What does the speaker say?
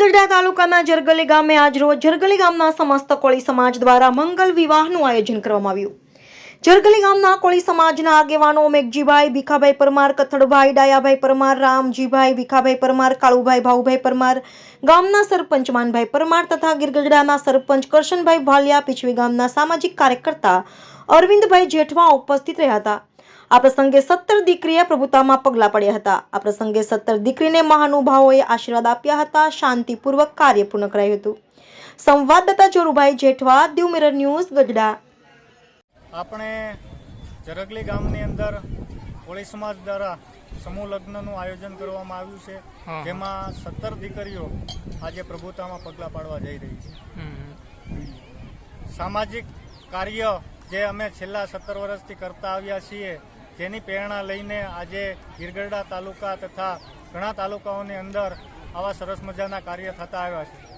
ગીરગઢડા તાલુકાના જરગલી ગામે આજરોજ જરગલી ગામના સમસ્ત કોળી સમાજ દ્વારા મંગલ વિવાહનું આયોજન કરવામાં આવ્યું. જરગલી ગામના કોળી સમાજના આગેવાનો મેઘજીભાઈ, ભીખાભાઈ પરમાર કથડભાઈ ડાયાભાઈ પરમાર, રામજીભાઈ, ભીખાભાઈ પરમાર, કાળુભાઈ, ભાઉભાઈ પરમાર, ગામના સરપંચ માનભાઈ પરમાર તથા ગીરગઢડાના સરપંચ કરશનભાઈ ભાલિયા, પીછવી ગામના સામાજિક કાર્યકર્તા અરવિંદભાઈ જેઠવા ઉપસ્થિત રહ્યા હતા. આ પ્રસંગે સત્તર દીકરીએ પ્રભુતામાં પગલાં પડ્યા હતા. આ પ્રસંગે સત્તર દીકરીને મહાનુભાવોએ આશીર્વાદ આપ્યા હતા શાંતિપૂર્વક કાર્ય પૂર્ણ કરાયું હતું. સંવાદદાતા જોરુભાઈ જેઠવા દીવ મિરર ન્યૂઝ ગઢડા. આપણે જરગલી ગામની અંદર કોળી સમાજ દ્વારા સમૂહ લગ્નનું આયોજન કરવામાં આવ્યું છે. જેમાં સત્તર દીકરીઓ આજે પ્રભુતામાં પગલાં પાડવા જઈ રહી છે. સામાજિક કાર્ય જે અમે છેલ્લા સત્તર વર્ષથી કરતા આવ્યા છીએ જેની પ્રેરણા લઈને આજે ગીરગઢડા તાલુકા તથા ઘણા તાલુકાઓની અંદર આવા સરસ મજાના કાર્ય થતા આવ્યા છે.